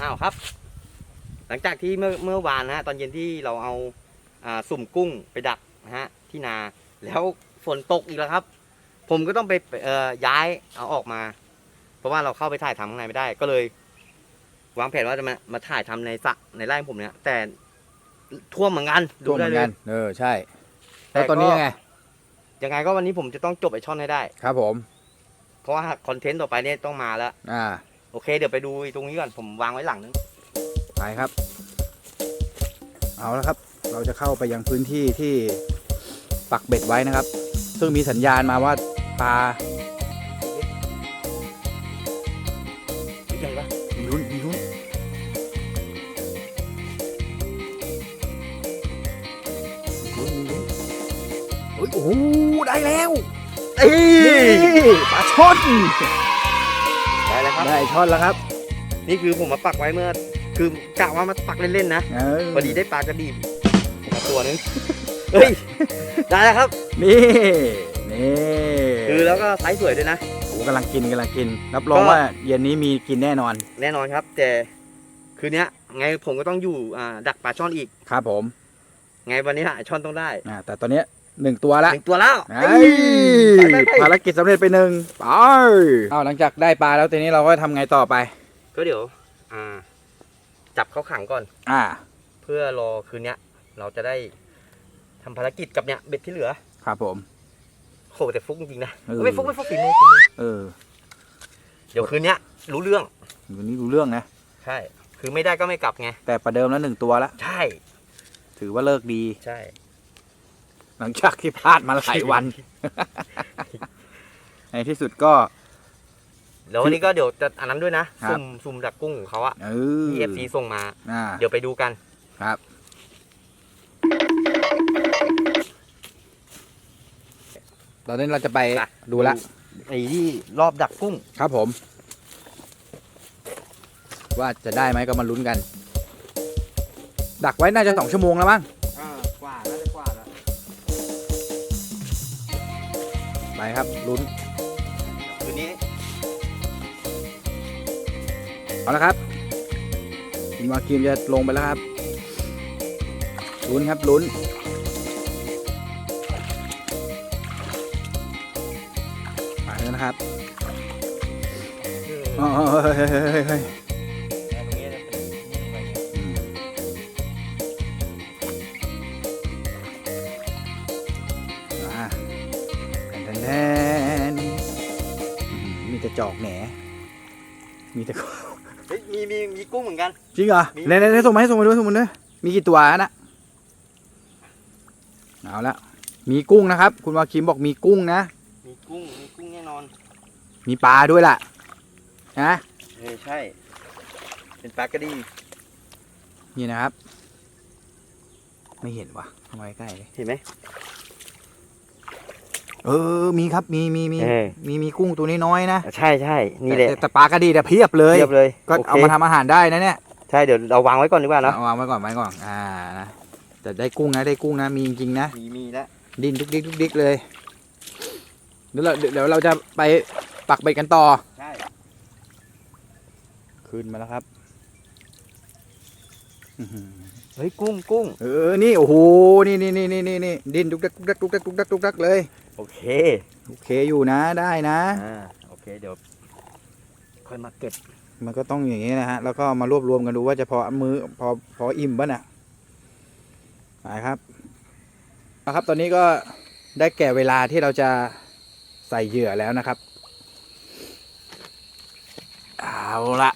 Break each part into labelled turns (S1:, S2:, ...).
S1: อ้าวครับ หลังจากที่เมื่อเมื่อวานนะฮะตอนเย็นที่เราเอาอ่าสุ่มกุ้งไปดักนะฮะที่นาแล้วฝนตกอีกแล้วครับ ผมก็ต้องไปเอ่อย้ายเอาออกมา เพราะว่าเราเข้าไปถ่ายทำข้างในไม่ได้ก็เลยวางแผนว่าจะมามาถ่ายทำในสระในไร่ของผมเนี่ยแต่ท่วมเหมือนกันดู
S2: ท่วมเห
S1: ได้
S2: มือน
S1: เล
S2: กั
S1: ย
S2: นเออใช่
S1: แต่
S2: แล้วตอนนี้
S1: ก็
S2: ยังไง
S1: ยังไงก็วันนี้ผมจะต้องจบไอช่อนให้ได้
S2: ครับผม
S1: เพราะว่าคอนเทนต์ต่อไปเนี่ยต้องมาแล้ว
S2: อ่า
S1: โอเค เดี๋ยวไปดูไอ้ตรงนี้ก่อนผมวางไว้หลังนึง
S2: ไปครับ เอาละครับ เราจะเข้าไปยังพื้นที่ที่ปักเบ็ดไว้นะครับ ซึ่งมีสัญญาณมาว่าปลา
S1: ใหญ่ปะ
S2: มีลุ้นมีลุ้นมีลุ้นมีลุ้นเฮ้ยโอ้โหได้แล้ว
S1: เอ้ย
S2: นี่ปลาช่อน
S1: ได้แล้วครับ
S2: ได้ช่อนแล้วครับ
S1: นี่คือผมมาปักไว้เมื่อ คือกะว่ามาปักเล่นๆนะ
S2: เออ
S1: พอดีได้ปลากระดีมาตัวนึงเฮ้ยได้แล้วครับ
S2: นี่นี่
S1: คือแล้วก็ไซส์สวยด้วยนะ
S2: โอ้โหกำลังกินกำลังกิน รับรอง
S1: ก็
S2: ว่าเย็นนี้มีกินแน่นอน
S1: แน่นอนครับ แต่คืนเนี้ยไงผมก็ต้องอยู่อ่าดักปลาช่อนอีก
S2: ครับผม
S1: ไงวันนี้หาช่อนต้องได้
S2: อ่าแต่ตอนเนี้ย หนึ่งตัวละ
S1: หนึ่งตัวแล้ว
S2: เอ้ย
S1: ไปไปไป
S2: ภารกิจสำเร็จไปหนึ่งไปเอาหลังจากได้ปลาแล้วทีนี้เราก็ทำไงต่อไป
S1: ก็เดี๋ยว อ่า จับเขาขังก่อน
S2: อ่า
S1: เพื่อรอคืนเนี้ย เราจะได้ทำภารกิจกับเนี่ยเบ็ดที่เหลือ
S2: ครับผม
S1: โหแต่ฟุกจริงๆนะ
S2: เออ
S1: ไม่ฟุกไม่ฟุกฝีมือฝีมือ
S2: เออ
S1: เดี๋ยวคืนเนี้ย รู้เรื่อง
S2: วันนี้รู้เรื่องนะ
S1: ใช่ คือไม่ได้ก็ไม่กลับไง
S2: แต่ประเดิมแล้วหนึ่งตัวละ
S1: ใช่
S2: ถือว่าเลิกดี
S1: ใช่
S2: หลังจากที่พลาดมาหลายวัน ในที่สุดก็
S1: แล้ววันนี้ก็เดี๋ยวจะอันนั้นด้วยนะ
S2: ครับ
S1: ซุ่มซุ่มดักกุ้งของเขาอะ
S2: เออ
S1: ที่เอฟซีส่งมา
S2: อ่า
S1: เดี๋ยวไปดูกัน
S2: ครับ ตอนนี้เราจะไป
S1: ไป
S2: ดูละ
S1: ไอ้ที่รอบดักกุ้ง
S2: ครับผม ว่าจะได้ไหมก็มาลุ้นกัน ดักไว้น่าจะสองชั่วโมงแล้วมั้ง ไปครับลุ้น
S1: คืนนี้
S2: เอาละครับคุณวาคิมจะลงไปแล้วครับลุ้นครับลุ้นไปแล้วนะครับอ๋อเฮ้ย มมีแต่จอกแหน มีแต่
S1: เฮ้ยมีมีมีกุ้งเหมือนกัน
S2: จริงเหรอ
S1: มี
S2: ไหนไหนไหนส่งมาให้ส่งมาด้วยส่งมาด้วยมีกี่ตัวนะเอาละมีกุ้งนะครับ คุณวาคิมบอกมีกุ้งนะ
S1: มีกุ้งมีกุ้งแน่นอน
S2: มีปลาด้วยล่ะนะ
S1: เออใช่ เป็นปลากระดี
S2: นี่นะครับ ไม่เห็นวะทำไมใกล้เลย
S1: เห็นไหม
S2: เออ มีครับ มีมีมี
S1: เออ
S2: มีมีกุ้งตัวน้อยๆนะ
S1: ใช่ใช่นี่แหละ
S2: แต่แต่ปลากระดีแต่เพียบเลย
S1: เรียบเลย
S2: ก็
S1: โค
S2: เอามาทำอาหารได้นะเนี่ย
S1: ใช่เดี๋ยวเราวางไว้ก่อนดีกว่าเนอะ
S2: เอาวางไว้ก่อนไว้ก่อน อ่านะแต่ได้กุ้งนะได้กุ้งนะ มีจริงๆนะ
S1: มีมีแล้ว
S2: ดินดุกดิกดุกดิกเลย เดี๋ยวเราเดี๋ยวเราจะไปปักเบ็ดกันต่อ
S1: ใช่
S2: ขึ้นมาแล้วครับอื้อหือ
S1: เฮ้ยกุ้งกุ้ง
S2: เออ นี่ โอ้โห นี่นี่นี่นี่นี่นี่ดินดุกดักดุกดักดุกดักดุกดักดุกดักเลย
S1: โอเค
S2: โอเคอยู่นะได้นะ
S1: อ่าโอเคเดี๋ยวค่อยมาเก็บ
S2: มันก็ต้องอย่างนี้นะฮะ แล้วก็มารวบรวมกันดูว่าจะพอมือพอพออิ่มป่ะน่ะไปครับนะครับ ตอนนี้ก็ได้แก่เวลาที่เราจะใส่เหยื่อแล้วนะครับเอาละ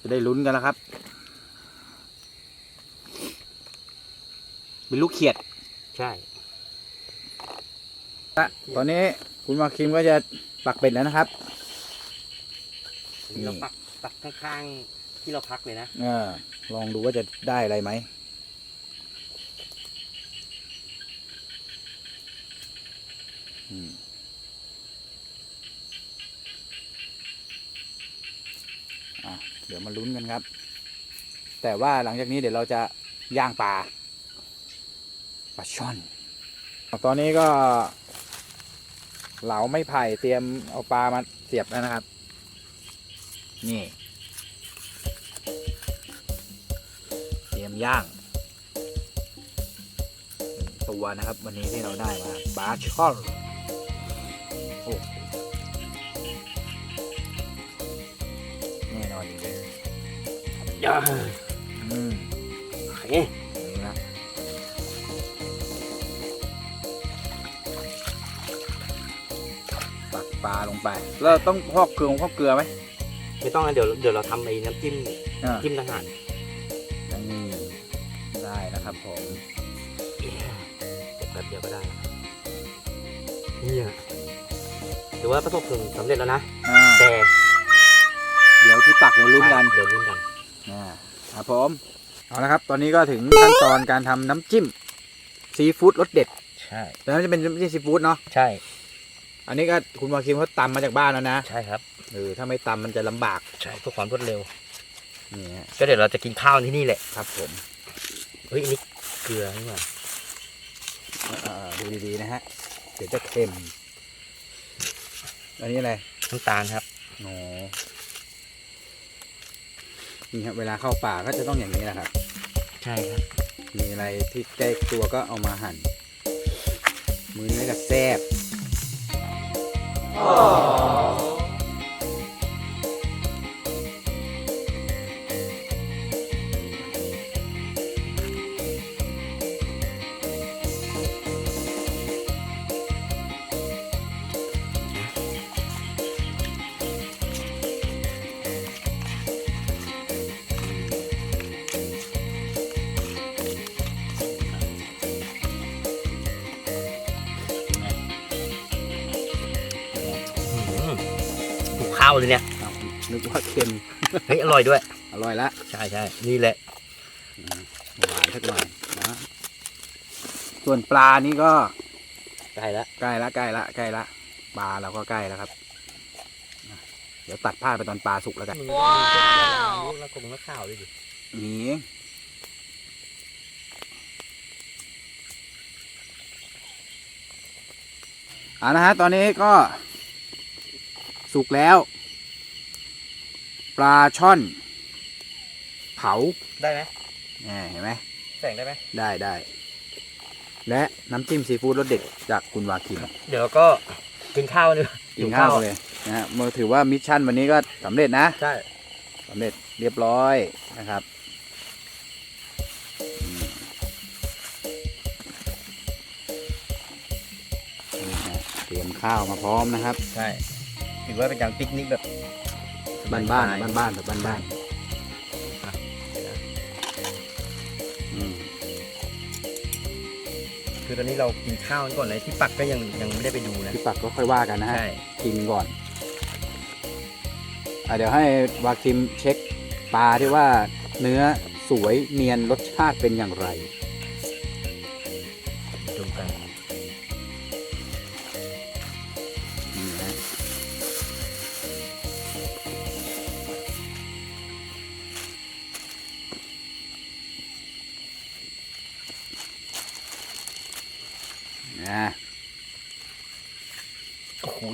S2: จะได้ลุ้นกันแล้วครับ เป็นลูกเขียด
S1: ใช่
S2: ละ ตอนนี้คุณมาคิมก็จะปักเป็ดแล้วนะครับ
S1: เราปักปักข้างๆที่เราพักเลยนะ
S2: เออลองดูว่าจะได้อะไรไหมอืมอะเดี๋ยวมาลุ้นกันครับ แต่ว่าหลังจากนี้เดี๋ยวเราจะย่างปลาปลาช่อน ตอนนี้ก็ เหลาไม่ไผ่เตรียมเอาปลามาเสียบแล้วนะครับ นี่ เตรียมย่างตัวนะครับ วันนี้ที่เราได้มาบาช่อนโอ้แน่นอนเล
S1: ยง
S2: ๆอืม
S1: โอเค
S2: ปลาลงไป แล้วต้องพอกเกลือพอกเกลือไหม
S1: ไม่ต้องนะเดี๋ยวเดี๋ยวเราทำไอ้น้ำจิ้ม
S2: อ่า
S1: จิ้มทหาร
S2: นี่ได้นะครับผม
S1: แบบเดียวก็ได้นะเนี่ยถือว่าประสบผลสำเร็จแล้วนะ
S2: อ่า
S1: แต่
S2: เดี๋ยวที่ตักเราลุ้นกัน
S1: เดี๋ยวลุ้นกัน
S2: อ่าครับผม เอาละครับ ตอนนี้ก็ถึงขั้นตอนการทำน้ำจิ้มซีฟู้ดรสเด็ด
S1: ใช่
S2: แต่นั้นจะเป็นน้ำจิ้มซีฟู้ดเนาะ
S1: ใช่
S2: อันนี้ก็คุณวาคิมเขาตำมาจากบ้านแล้วนะ
S1: ใช่ครับ
S2: เออถ้าไม่ตำมันจะลำบาก
S1: ใช่เพื่อความรวดเร็ว
S2: นี่ฮะ
S1: ก็เดี๋ยวเราจะกินข้าวที่นี่แหละ
S2: ครับผม
S1: เฮ้ยอันนี้เกลือนี่หว่า
S2: อ่าดูดีๆนะฮะเดี๋ยวจะเค็ม อันนี้อะไร
S1: น้ำตาลครับ
S2: โอ้นี่ครับเวลาเข้าป่าก็จะต้องอย่างนี้แหละครับ
S1: ใช่ครับ
S2: มีอะไรที่ใกล้ตัวก็เอามาหั่น มือนี้ก็แซ่บ ยัา
S1: วเลยเนี่ย
S2: เอานึกว่าเค็ม
S1: เฮ้ยอร่อยด้วย
S2: อร่อยละ
S1: ใช่ใช่นี่แหละ
S2: หวานสักหน่อยนะส่วนปลานี่ก็
S1: ใกล้แล้ว
S2: ใกล้ละใกล้ละใกล้ละปลาเราก็ใกล้แล้วครับอะเดี๋ยวตัดผ้าดไปตอนปลาสุกแล้วกัน
S1: ว้าวแล้วคงนักข่าวด้วยดิ
S2: มีอ่านะฮะตอนนี้ก็สุกแล้ว ปลาช่อน เผา
S1: ได้ไหม
S2: เนี่ยเห็นไหม
S1: แสงได้ไหม
S2: ได้ได้และน้ำจิ้มซีฟู้ดรสเด็ดจากคุณวาคิม
S1: เดี๋ยวเราก็กินข้าวเลย
S2: กินข้าวเลยนะฮะมือถือว่ามิชชั่นวันนี้ก็สำเร็จนะ
S1: ใช่
S2: สำเร็จเรียบร้อยนะครับอืมนี่ฮะเตรียมข้าวมาพร้อมนะครับ
S1: ใช่ ถือว่าเป็นการปิกนิกแบบ
S2: บ้านบ้านบ้านบ้านๆแบบบ้านบ้าน
S1: อะเดี๋ยวนะ
S2: ๆอืม
S1: คือตอนนี้เรากินข้าวกันก่อนเลยที่ปักก็ยังยังไม่ได้ไปดูนะ
S2: พี่ปักก็ค่อยว่ากันนะฮะ
S1: ใช่
S2: กินก่อนอะเดี๋ยวให้วาคิมเช็คปลาที่ว่าเนื้อสวยเนียนรสชาติเป็นอย่างไร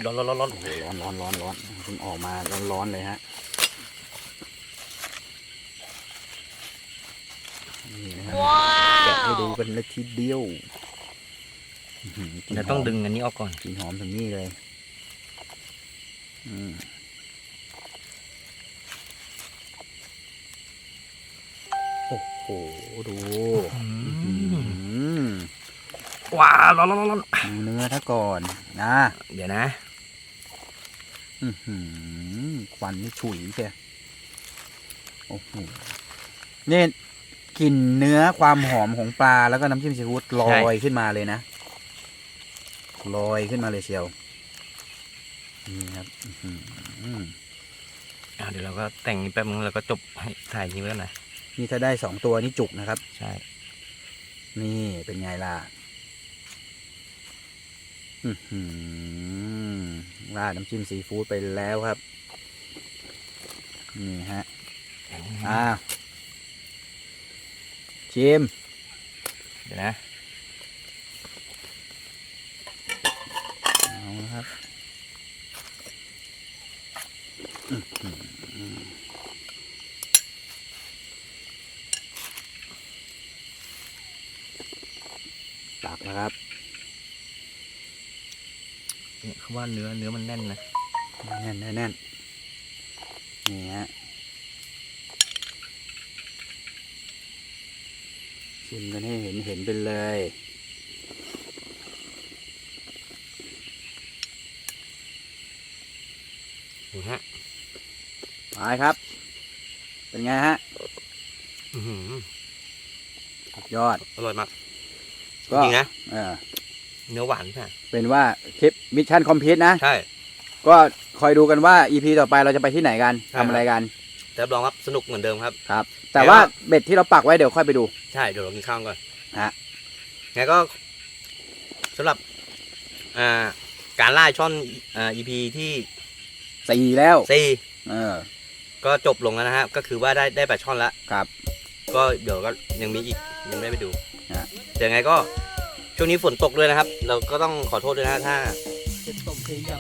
S1: โอ้โหร้อนร้อนร้อนร้อน
S2: โอ้โหร้อนร้อนร้อนร้อนเพิ่งออกมาร้อนร้อนเลยฮะนี่นะฮะแกะให้ดูกันเลยทีเดียวอื้อหือกลิ่น
S1: เดี๋ยว
S2: ห
S1: ต้อ
S2: ม
S1: งดึงอันนี้ออกก่อน
S2: กลิ่นหอมถึงนี่เลย อืมโอ้โหดูอืม
S1: ว้าวร้อนร้อนร้อนร้อน
S2: ดูเนื้อถ้าก่อนนะ
S1: เดี๋ยวนะ
S2: อื้อหือ ควันนี่ฉุยเชียโอ้โหนี่กลิ่นเนื้อความหอมของปลาแล้วก็น้ำจิ้มซีฟู้ดลอยขึ้นมาเลยนะลอยขึ้นมาเลยเชียวนี่ครับอื้อหือ
S1: อะเดี๋ยวเราก็แต่งนี้แป๊บนึงแล้วก็จบให้ถ่ายนี้ไว้ก่อนนะ
S2: นี่ถ้าได้สองตัวนี่จุกนะครับ
S1: ใช่
S2: นี่เป็นไงล่ะ อื้อหือ ราดน้ำจิ้มซีฟู้ดไปแล้วครับ นี่ฮะอ่าชิม
S1: เดี๋ยวนะ
S2: เอาครับตักนะครับ
S1: เนี่ยคำว่าเนื้อเนื้อมันแน่นนะ
S2: แน่นแน่นแน่นนี่ฮะชิมกันให้เห็นเห็นไปเลย
S1: นี่ฮะ
S2: ไปครับ เป็นไงฮะ
S1: อื้อหือ
S2: สุดยอด
S1: อร่อยมาก
S2: ก็
S1: จริงนะ
S2: เออ
S1: เนื้อหวานค่ะ
S2: เป็นว่าคลิปมิชชั่นคอมพลีทนะ
S1: ใช่
S2: ก็คอยดูกันว่า EP ต่อไปเราจะไปที่ไหนกัน
S1: ใช่
S2: ทำอะไรกัน
S1: แต่รับรองครับสนุกเหมือนเดิมครับ
S2: ครับ แต่ว่าเบ็ดที่เราปักไว้เดี๋ยวค่อยไปดู
S1: ใช่เดี๋ยวเรากินข้าวก่อน
S2: ฮะ
S1: งั้นก็สำหรับอ่าการล่าช่อนอ่า EP ที่
S2: สี่แล้ว
S1: สี่
S2: เออ
S1: ก็จบลงแล้วนะฮะก็คือว่าได้ได้ปลาช่อนแล้ว
S2: ครับ
S1: ก็เดี๋ยวก็ยังมีอีกยังไม่ได้ไปดู
S2: ฮะ
S1: แต่ยังไงก็ ช่วงนี้ฝนตกด้วยนะครับ เราก็ต้องขอโทษด้วยนะถ้า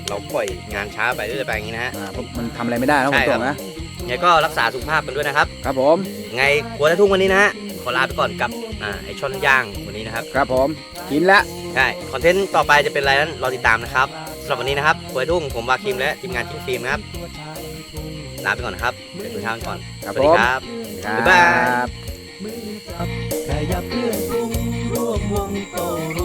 S1: เราปล่อยงานช้าไปเรื่อยๆไปอย่างนี้นะฮะ
S2: อ่าเพราะมันทำอะไรไม่ได้นะ
S1: ใช่
S2: ผมต
S1: ครั
S2: ร
S1: บ
S2: งนะ
S1: ยังไงก็รักษาสุขภาพกันด้วยนะครับ
S2: ครับผม
S1: ไงกัวตะทุ่งวันนี้นะฮะ ขอลาไปก่อนกับอ่าไอช่อนย่างวันนี้นะครับ
S2: ครับผม กินแล้ว
S1: ใช่ คอนเทนต์ต่อไปจะเป็นอะไรนั้นรอติดตามนะครับสำหรับวันนี้นะครับกัวตะทุ่งผมวาคิมและทีมงานทีมฟิล์มนะครับ ลาไปก่อนนะครับเป็นคุณท่านก่อน
S2: ครับ
S1: สวัสดี
S2: ผม
S1: ครับ
S2: ครับ
S1: บ๊ายบาย
S3: มือจับขยับเคลื่อนปรุงร่วม วงโต